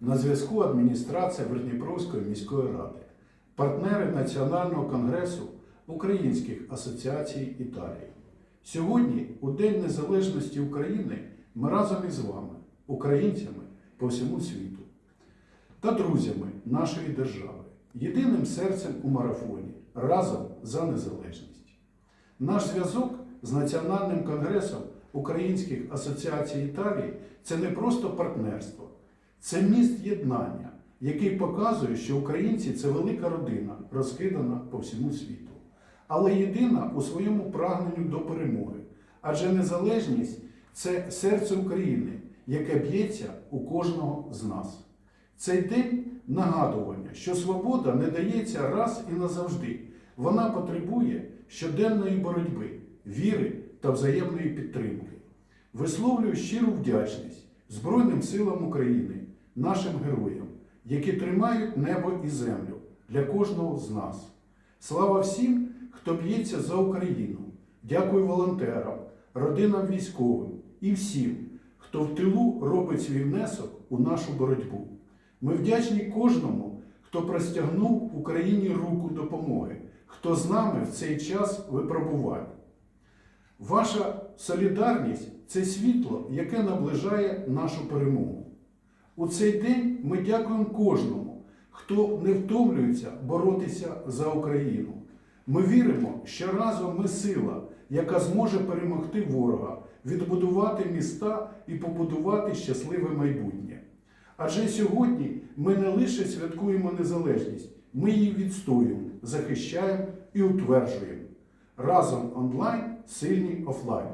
На зв'язку адміністрація Верніпровської міської ради, партнери Національного конгресу Українських асоціацій Італії. Сьогодні, у День Незалежності України, ми разом із вами, українцями по всьому світу та друзями нашої держави, єдиним серцем у марафоні разом за незалежність. Наш зв'язок з Національним конгресом Українських асоціацій Італії це не просто партнерство, це міст єднання, який показує, що українці це велика родина, розкидана по всьому світу, але єдина у своєму прагненню до перемоги. Адже незалежність це серце України, яке б'ється у кожного з нас. Цей день нагадування, що свобода не дається раз і назавжди. Вона потребує щоденної боротьби, віри та взаємної підтримки. Висловлюю щиру вдячність Збройним силам України, нашим героям, які тримають небо і землю для кожного з нас. Слава всім, хто б'ється за Україну. Дякую волонтерам, родинам військовим і всім, хто в тилу робить свій внесок у нашу боротьбу. Ми вдячні кожному, хто простягнув Україні руку допомоги, хто з нами в цей час випробувань. Ваша солідарність це світло, яке наближає нашу перемогу. У цей день ми дякуємо кожному, хто не втомлюється боротися за Україну. Ми віримо, що разом ми сила, яка зможе перемогти ворога, відбудувати міста і побудувати щасливе майбутнє. Адже сьогодні ми не лише святкуємо незалежність, ми її відстоюємо, захищаємо і утверджуємо. Разом онлайн, сильні офлайн.